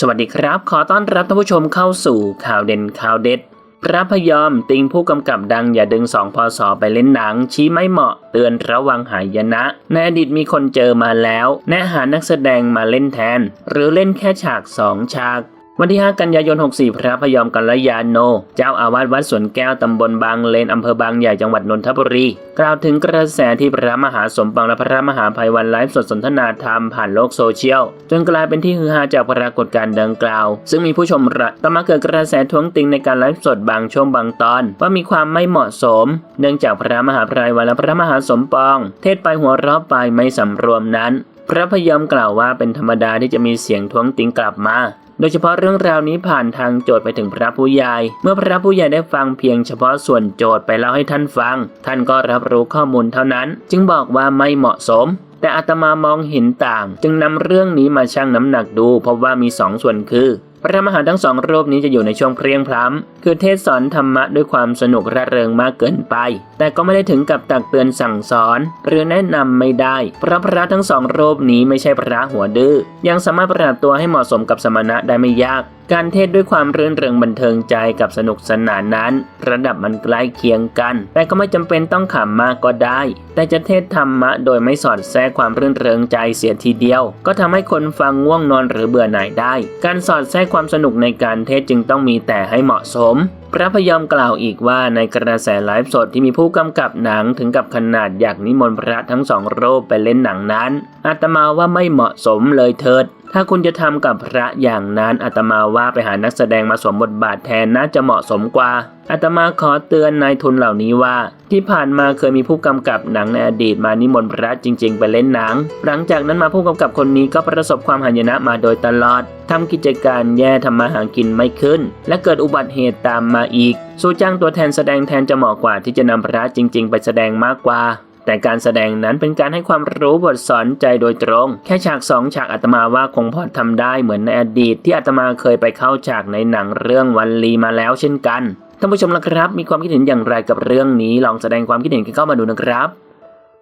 สวัสดีครับ ขอต้อนรับท่านผู้ชมเข้าสู่ข่าวเด่นข่าวเด็ด พระพยอมติงผู้กำกับดังอย่าดึงสองพศไปเล่นหนัง ชี้ไม่เหมาะเตือนระวังหายนะ ในอดีตมีคนเจอมาแล้ว แนะหานักแสดงมาเล่นแทน หรือเล่นแค่ฉากสองฉาก วันที่ 5 กันยายน 64 พระพยอมกัลยาโน เจ้าอาวาสวัดสวนแก้วตำบลบางเลนอำเภอบางใหญ่จังหวัดนนทบุรี กล่าวถึงกระแสที่พระมหาสมปองและพระมหาภัยวันไลฟ์สดสนทนาธรรมผ่านโลกโซเชียล จนกลายเป็นที่ฮือฮาจากปรากฏการณ์ดังกล่าว ซึ่งมีผู้ชมระต่อมาเกิดกระแสท้วงติงในการไลฟ์สดบางช่วงบางตอน ว่ามีความไม่เหมาะสม เนื่องจากพระมหาภัยวันและพระมหาสมปอง เทศไปหัวเราะไปไม่สำรวมนั้น พระพยอมกล่าวว่าเป็นธรรมดาที่จะมีเสียงท้วงติงกลับมา โดยเฉพาะเรื่องราวนี้ผ่านทางโจทย์ไปถึงพระผู้ใหญ่ เมื่อพระผู้ใหญ่ได้ฟังเพียงเฉพาะส่วนโจทย์ไปเล่าให้ท่านฟัง ท่านก็รับรู้ข้อมูลเท่านั้น จึงบอกว่าไม่เหมาะสม แต่อาตมามองเห็นต่าง จึงนำเรื่องนี้มาชั่งน้ำหนักดูพบว่ามีสองส่วนคือ พระธรรมหาทั้งสองรูปนี้จะอยู่ในช่วงเพรียงพล้ำคือเทศสอนธรรมะด้วยความสนุกระเริงมากเกินไป แต่ก็ไม่ได้ถึงกับตักเตือนสั่งสอน หรือแนะนำไม่ได้ เพราะพระทั้งสองรูปนี้ไม่ใช่พระหัวดื้อยังสามารถปรับตัวให้เหมาะสมกับสมณะได้ไม่ยาก การเทศด้วยความรื่นเริงบันเทิงใจกับสนุกสนานนั้น ระดับมันใกล้เคียงกัน แต่ก็ไม่จำเป็นต้องขำมากก็ได้ แต่จะเทศธรรมะโดยไม่สอดแทรกความรื่นเริงใจเสียทีเดียว ก็ทำให้คนฟังง่วงนอนหรือเบื่อหน่ายได้ การสอดแทรกความสนุกในการเทศจึงต้องมีแต่ให้เหมาะสมพระพยอมกล่าวอีกว่าในกระแสไลฟ์สดที่มีผู้กำกับหนังถึงกับขนาดอยากนิมนต์พระทั้งสองรูปไปเล่นหนังนั้นอาตมาว่าไม่เหมาะสมเลยเถิด ถ้าคุณจะทำกับพระอย่างนั้นอาตมาว่าไปหานักแสดงมาสวมบทบาทแทนน่าจะเหมาะสมกว่าอาตมาขอเตือนนายทุนเหล่านี้ว่า ที่ผ่านมาเคยมีผู้กำกับหนังในอดีตมานิมนต์พระจริง ๆ ไปเล่นหนัง หลังจากนั้นมาผู้กำกับคนนี้ก็ประสบความหายนะมาโดยตลอดทำกิจการแย่ทำมาหากินไม่ขึ้น และเกิดอุบัติเหตุตามมาอีก สู้จ้างตัวแทนแสดงแทนจะเหมาะกว่าที่จะนำพระจริง ๆ ไปแสดงมากกว่า แต่การแสดงนั้นเป็นการให้ความรู้บทสอนใจโดยตรง แค่ฉากสองฉากอาตมาว่าคงพอทำได้เหมือนในอดีต ที่อาตมาเคยไปเข้าฉากในหนังเรื่องวันลีมาแล้วเช่นกันท่านผู้ชมละครับ มีความคิดเห็นอย่างไรกับเรื่องนี้ลองแสดงความคิดเห็นกันเข้ามาดูนะครับ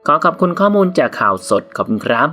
ขอขอบคุณข้อมูลจากข่าวสดขอบคุณครับ